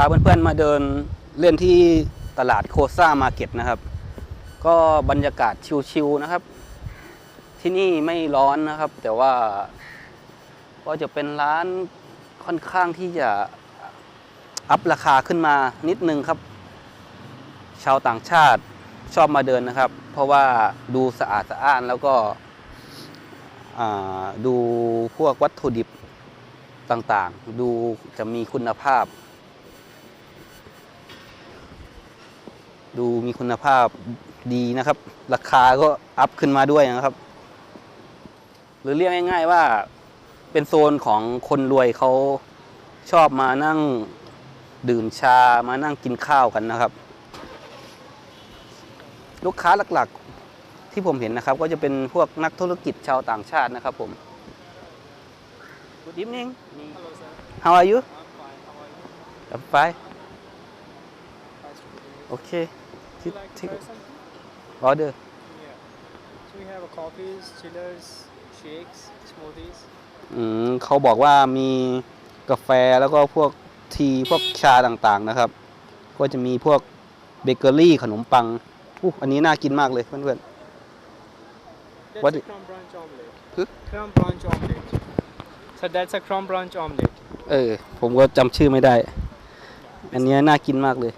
าเพื่อนๆมาเดินเล่นที่ตลาดโคซ่ามาเก็ตนะครับ ก็บรรยากาศชิลๆนะครับ ที่นี่ไม่ร้อนนะครับ แต่ว่าก็จะเป็นร้านค่อนข้างที่จะอัพราคาขึ้นมานิดนึงครับ ชาวต่างชาติชอบมาเดินนะครับ เพราะว่าดูสะอาดสะอ้านแล้วก็ดูพวกวัตถุดิบต่างๆ ดูจะมีคุณภาพ ดูมีคุณภาพดีนะครับ ราคาก็อัพขึ้นมาด้วยนะครับ หรือเรียกง่าย ๆว่าเป็นโซนของคนรวยเขาชอบมานั่งดื่มชามานั่งกินข้าวกันนะครับ ลูกค้าหลักๆที่ผมเห็นนะครับ ก็จะเป็นพวกนักธุรกิจชาวต่างชาตินะครับผม Good evening How are you I'm fine. How are you? I'm fine Okay. You like to Take try something? order Yeah. So we have a coffees, chillers, shakes, smoothies. อืมเขาบอกว่ามีกาแฟแล้วก็พวกทีพวกชาต่างๆนะครับ ก็จะมีพวกเบเกอรี่ขนมปังอู้อันนี้น่ากินมากเลยเพื่อน That's What a i- crumb brunch omelette. Huh? Crumb brunch omelette. So that's a crumb brunch omelette. ๆเออ ผมก็จำชื่อไม่ได้ อันเนี้ยน่ากินมากเลย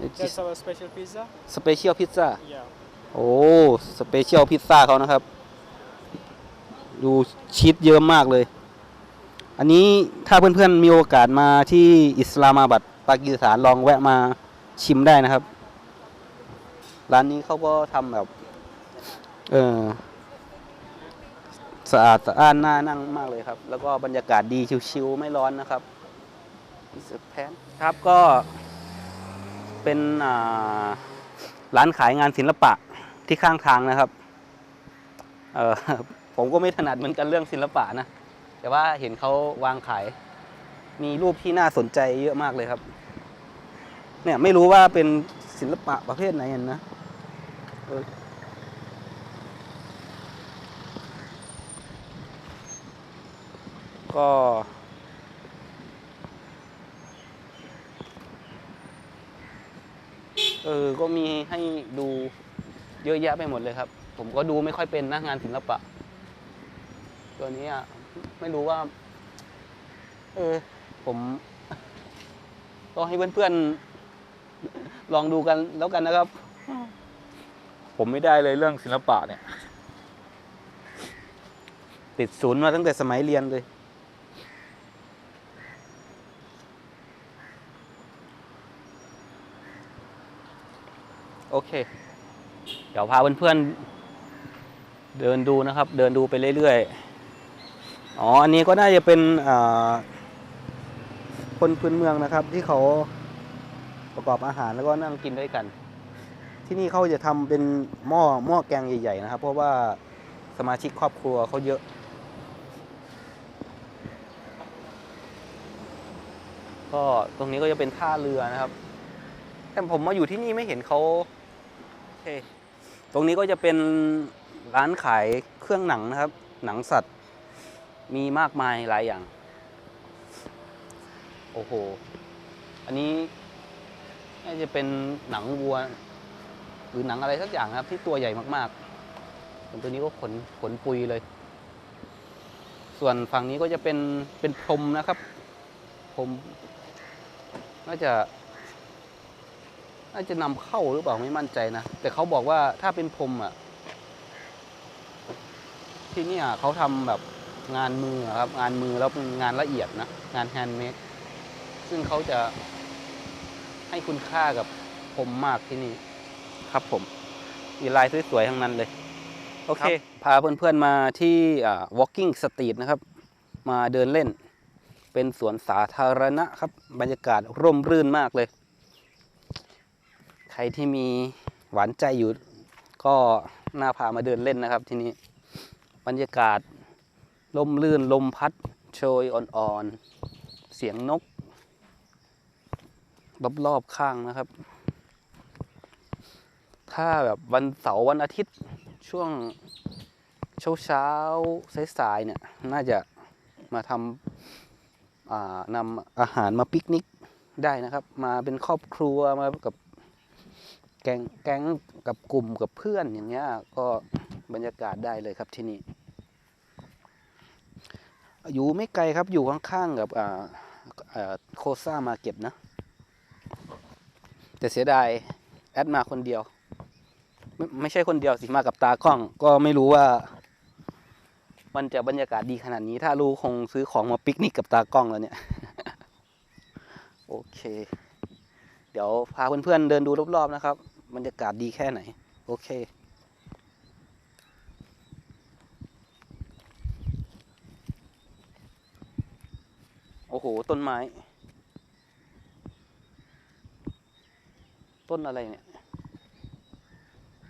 That's our special pizza. สเปเชียลพิซซ่า Yeah. โอ้สเปเชียลพิซซ่าเขานะครับ ดูชีสเยอะมากเลย อันนี้ถ้าเพื่อนๆมีโอกาสมาที่อิสลามาบัดปากีสถานลองแวะมาชิมได้นะครับ ร้านนี้เขาก็ทำแบบ เออสะอาดสะอ้านน่านั่งมากเลยครับ แล้วก็บรรยากาศดีชิวๆไม่ร้อนนะครับแพนครับก็ เป็นร้านขายงานศิลปะที่ข้างทางนะครับผมก็ไม่ถนัดเหมือนกันเรื่องศิลปะนะ แต่ว่าเห็นเขาวางขาย มีรูปที่น่าสนใจเยอะมากเลยครับ เนี่ยไม่รู้ว่าเป็นศิลปะประเภทไหนนะก็ เออก็มีให้ดูเยอะแยะไปหมดเลยครับ ผมก็ดูไม่ค่อยเป็นนะงานศิลปะ ตัวนี้อะไม่รู้ว่า เออ ผมก็ให้เพื่อนๆลองดูกันแล้วกันนะครับ ผมไม่ได้เลยเรื่องศิลปะเนี่ย ติดศูนย์มาตั้งแต่สมัยเรียนเลย โอเค เดี๋ยวพาเพื่อนๆเดินดูนะครับ เดินดูไปเรื่อยๆ อ๋อ อันนี้ก็น่าจะเป็นคนพื้นเมืองนะครับ ที่เขาประกอบอาหารแล้วก็นั่งกินด้วยกัน ที่นี่เขาจะทำเป็นหม้อหม้อแกงใหญ่ ๆ นะครับ เพราะว่าสมาชิกครอบครัวเขาเยอะก็ตรงนี้ก็จะเป็นท่าเรือนะครับ แต่ผมมาอยู่ที่นี่ไม่เห็นเขา เค ตรงนี้ก็จะเป็นร้านขายเครื่องหนังนะครับ หนังสัตว์ มีมากมายหลายอย่าง โอ้โห อันนี้น่าจะเป็นหนังวัว หรือหนังอะไรสักอย่างครับ ที่ตัวใหญ่มากๆ ตัวนี้ก็ขนขนปุยเลย ส่วนฝั่งนี้ก็จะเป็นเป็นพรมนะครับพรมน่าจะ น่าจะนำเข้าหรือเปล่าไม่มั่นใจนะ แต่เขาบอกว่าถ้าเป็นพรมอะ ที่เนี่ยเขาทำแบบงานมืออะครับ งานมือแล้วเป็นงานละเอียดนะ งานแฮนด์เมดซึ่งเขาจะให้คุณค่ากับพรมมากที่นี่ ครับผม มีลายสวยๆทั้งนั้นเลย โอเค พาเพื่อนๆมาที่อ่า walking street นะครับ มาเดินเล่น เป็นสวนสาธารณะครับ บรรยากาศร่มรื่นมากเลยใค รที่มีหวานใจอยู่ ก็น่าพามาเดินเล่นนะครับที่นี่บรรยากาศลมลื่นลมพัดโชยอ่อนๆ เสียงนกรอบๆข้างนะครับ ถ้าแบบวันเสาร์วันอาทิตย์ช่วงเช้าเช้าสายๆเนี่ย น่าจะมาทำานำอาหารมาปิกนิกได้นะครับ มาเป็นครอบครัวมากับ แก๊งแก๊งกับกลุ่มกับเพื่อนอย่างเงี้ยก็บรรยากาศได้เลยครับที่นี่อยู่ไม่ไกลครับอยู่ข้างๆกับโคซ่ามาเก็ตนะ แต่เสียดายแอดมาคนเดียว ไม่ไม่ใช่คนเดียวสิมากับตากล้อง ก็ไม่รู้ว่า มันจะบรรยากาศดีขนาดนี้ ถ้ารู้คงซื้อของมาปิกนิกกับตากล้องแล้วเนี่ย โอเค เดี๋ยวพาเพื่อนๆเดินดูรอบๆนะครับ บรรยากาศดีแค่ไหน โอเค โอ้โห ต้นไม้ ต้นอะไรเนี่ย